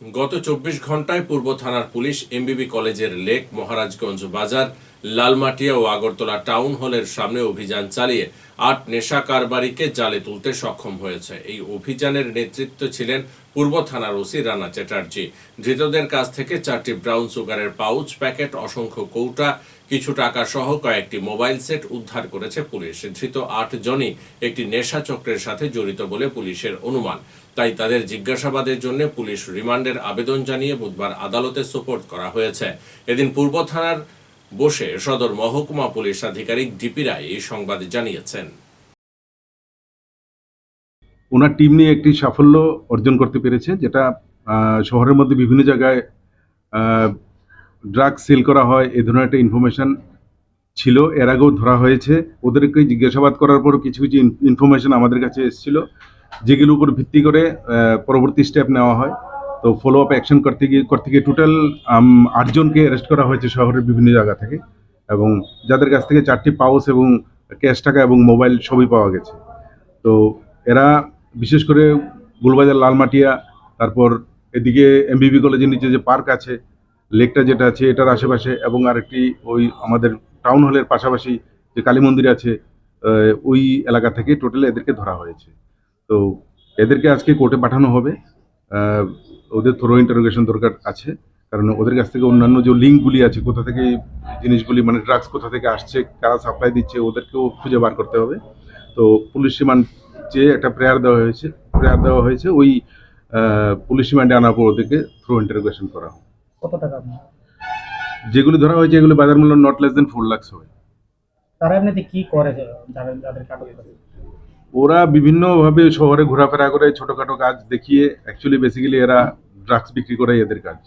গত চব্বিশ ঘন্টায় পূর্ব থানার পুলিশ এমবিবি কলেজের লেক, মহারাজগঞ্জ বাজার, লালমাটিয়া ও আগরতলা টাউন হলের সামনে অভিযান চালিয়ে আট নেশা কারবারিকে জালে তুলতে সক্ষম হয়েছে। এই অভিযানের নেতৃত্ব ছিলেন পূর্ব থানার ওসি রানা চ্যাটার্জি। ধৃতদের কাছ থেকে চারটি ব্রাউন সুগারের পাউচ, প্যাকেট, অসংখ্য কৌটা, কিছু টাকা সহ কয়েকটি মোবাইল সেট উদ্ধার করেছে পুলিশ। ধৃত আট জনই একটি নেশা চক্রের সাথে জড়িত বলে পুলিশের অনুমান। তাই তাদের জিজ্ঞাসাবাদের জন্য পুলিশ রিমান্ডের আবেদন জানিয়ে বুধবার আদালতে সোপর্দ করা হয়েছে। এদিন পূর্ব থানার বসে সদর মহকুমা পুলিশ আধিকারিক ডিপি রায় এই সংবাদ জানিয়েছেন। ওনার টিম নিয়ে একটি সাফল্য অর্জন করতে পেরেছে, যেটা শহরের মধ্যে বিভিন্ন জায়গায় ড্রাগ সেল করা হয়, এ ধরনের একটা ইনফরমেশন ছিল, এর আগেও ধরা হয়েছে। ওদেরকে জিজ্ঞাসাবাদ করার পর কিছু কিছু ইনফরমেশন আমাদের কাছে এসেছিল, যেগুলোর উপর ভিত্তি করে পরবর্তী স্টেপ নেওয়া হয়। তো ফলো আপ অ্যাকশন করতে গিয়ে করতে গিয়ে টোটাল আটজনকে অ্যারেস্ট করা হয়েছে শহরের বিভিন্ন জায়গা থেকে এবং যাদের কাছ থেকে চারটি পাউস এবং ক্যাশ টাকা এবং মোবাইল সবই পাওয়া গেছে। তো এরা বিশেষ করে গুলবাজার লালমাটিয়া, তারপর এদিকে এমবিবি কলেজের নিচে যে পার্ক আছে লেকটা যেটা আছে, এটার আশেপাশে এবং আরেকটি ওই আমাদের টাউন হলের পাশাপাশি যে কালী মন্দির আছে ওই এলাকা থেকে টোটাল এদেরকে ধরা হয়েছে। তো এদেরকে আজকে কোর্টে পাঠানো হবে। ওদের থ্রো ইন্টারোগেশন দরকার আছে। কারণ ওদের কাছ থেকে অন্যান্য যে লিঙ্কগুলি আছে কোথা থেকে জিনিসগুলি মানে ড্রাগস কোথা থেকে আসছে কারা সাপ্লাই দিচ্ছে ওদেরকেও খুঁজে বার করতে হবে। তো পুলিশ রিমান্ড চেয়ে একটা প্রেয়ার দেওয়া হয়েছে প্রেয়ার দেওয়া হয়েছে ওই পুলিশ রিমান্ডে আনার পর ওদেরকে থ্রো ইন্টারোগেশন করা হবে কত টাকা যেগুলি ধরা হয়েছে এগুলো বাজার মূল্য not less than four lakhs হবে। তারা এমনিতে কি করে যাদের ওরা বিভিন্নভাবে শহরে ঘোরাফেরা করে, ছোটখাটো কাজ দেখিয়ে অ্যাকচুয়ালি বেসিক্যালি এরা ড্রাগস বিক্রি করে এদের কাজ।